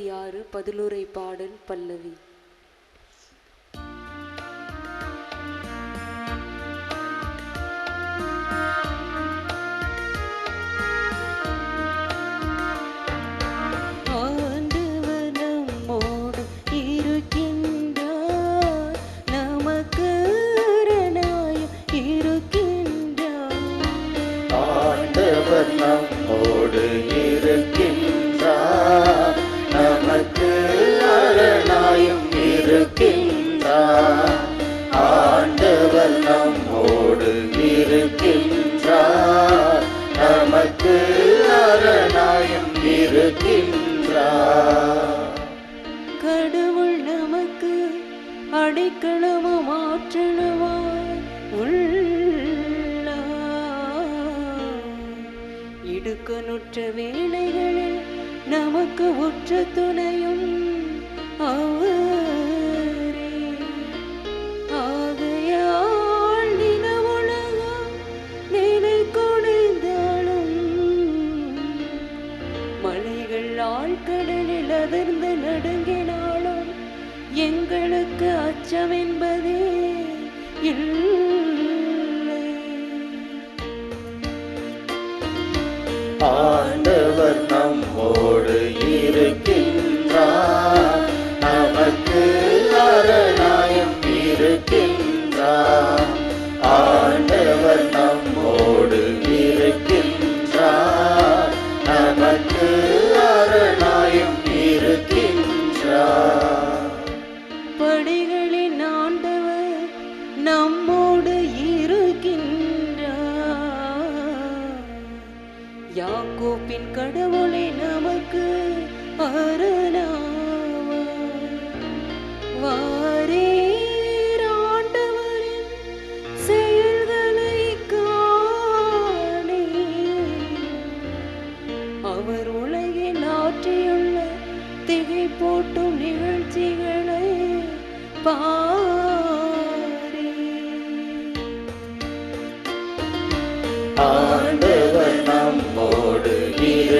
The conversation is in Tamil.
ஐம்பத்தி ஆறு பதிலுரை பாடல் பல்லவி. ஆண்டவர் நம்மோடு அரணாயும் இருக்கின்றார் ஆண்டவர் நம்மோடு இருக்கின்றார் நமக்கு அரணாயம் இருக்கின்றார் கடவுள் நமக்கு அடைக்கலமும் ஆற்றலுமாய் உள்ளார் இடுக்கனுற்ற வேலைகளில் நமக்கு உற்ற துணையும் ஆழ்கடலில் அதிர்ந்து நடுங்கினாலும் எங்களுக்கு அச்சம் என்பதே இல்லை. ஆண்டவர் நம்மோடு நம்மோடு இருக்கின்றார். யாக்கோப்பின் கடவுளை நமக்கு அரணாவார். வாரீர் அவர் உலகில் ஆற்றியுள்ள திகை போட்டும் நிகழ்ச்சிகளை பா ஆண்டவர் நம்மோடு இருக்கின்றார்